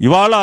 ఇవాళ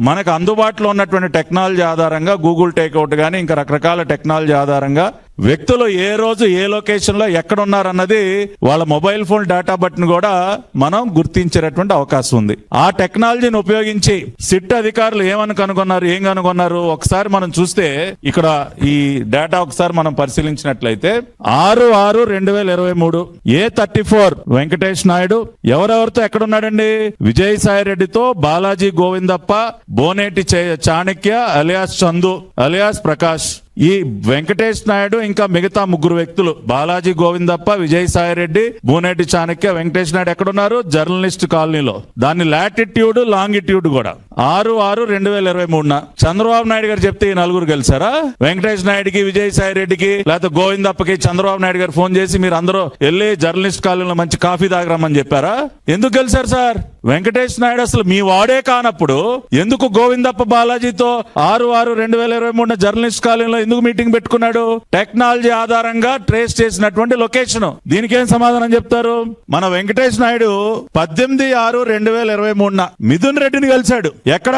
మనకు అందుబాటులో ఉన్నటువంటి టెక్నాలజీ ఆధారంగా గూగుల్ టేక్అవుట్ కానీ ఇంకా రకరకాల టెక్నాలజీ ఆధారంగా వ్యక్తులు ఏ రోజు ఏ లొకేషన్లో ఎక్కడ ఉన్నారన్నది వాళ్ళ మొబైల్ ఫోన్ డేటా బట్టిని కూడా మనం గుర్తించేటటువంటి అవకాశం ఉంది. ఆ టెక్నాలజీని ఉపయోగించి సిట్ అధికారులు ఏమని కనుగొన్నారు ఏం కనుగొన్నారు ఒకసారి మనం చూస్తే ఇక్కడ ఈ డేటా ఒకసారి మనం పరిశీలించినట్లయితే ఆరు ఆరు రెండు వేల ఇరవై మూడు A thirty four Venkatesh Naidu ఎవరెవరితో ఎక్కడున్నాడండి? విజయసాయి రెడ్డితో బాలాజీ గోవిందప్ప బోనేటి చే- చాణక్య అలియాస్ చందు అలియాస్ ప్రకాష్. ఈ వెంకటేష్ నాయుడు ఇంకా మిగతా ముగ్గురు వ్యక్తులు బాలాజీ గోవిందప్ప విజయసాయి రెడ్డి బూనేటి చాణక్య వెంకటేష్ నాయుడు ఎక్కడున్నారు? జర్నలిస్ట్ కాలనీలో. దాని లాటిట్యూడ్ లాంగిట్యూడ్ కూడా. ఆరు ఆరు రెండు వేల ఇరవై మూడున. చంద్రబాబు నాయుడు గారు చెప్తే ఈ నలుగురు గెలిచారా? వెంకటేష్ నాయుడుకి విజయసాయి రెడ్డికి లేకపోతే గోవిందప్పకి చంద్రబాబు నాయుడు గారు ఫోన్ చేసి మీరు అందరూ వెళ్ళి జర్నలిస్ట్ కాలనీలో మంచి కాఫీ తాగరమ్మని చెప్పారా? ఎందుకు గెలిచారు సార్? వెంకటేష్ నాయుడు అసలు మీ వాడే కానప్పుడు ఎందుకు గోవిందప్ప బాలాజీతో ఆరు ఆరు రెండు వేల ఇరవై మూడున జర్నలిస్ట్ కాలనీలో ఎందుకు మీటింగ్ పెట్టుకున్నాడు? టెక్నాలజీ ఆధారంగా ట్రేస్ చేసినటువంటి లొకేషన్. దీనికేం సమాధానం చెప్తారు? మన వెంకటేష్ నాయుడు పద్దెనిమిది ఆరు రెండు వేల ఇరవై మూడున మిథున్ రెడ్డిని కలిశాడు. ఎక్కడ?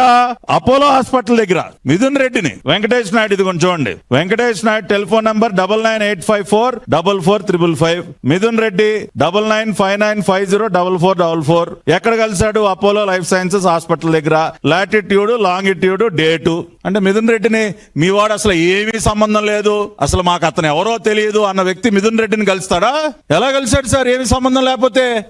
అపోలో హాస్పిటల్ దగ్గర. మిథున్ రెడ్డిని. వెంకటేష్ నాయుడు ఇది కొంచెం చూడండి. Venkatesh Naidu telephone number double nine eight five four double four triple five. Mithun Reddy double nine five nine five zero double four double four. ఎక్కడ కలిశాడు? అపోలో లైఫ్ సైన్సెస్ హాస్పిటల్ దగ్గర. Latitude longitude date. అంటే మిథున్ రెడ్డిని మీ వాడు అసలు ఏమీ సంబంధం లేదు. అసలు మాకు అతను ఎవరో తెలియదు అన్న వ్యక్తి మిథున్ రెడ్డిని కలుస్తాడా? ఎలా కలిశాడు సార్? ఏమి సంబంధం లేకపోతే?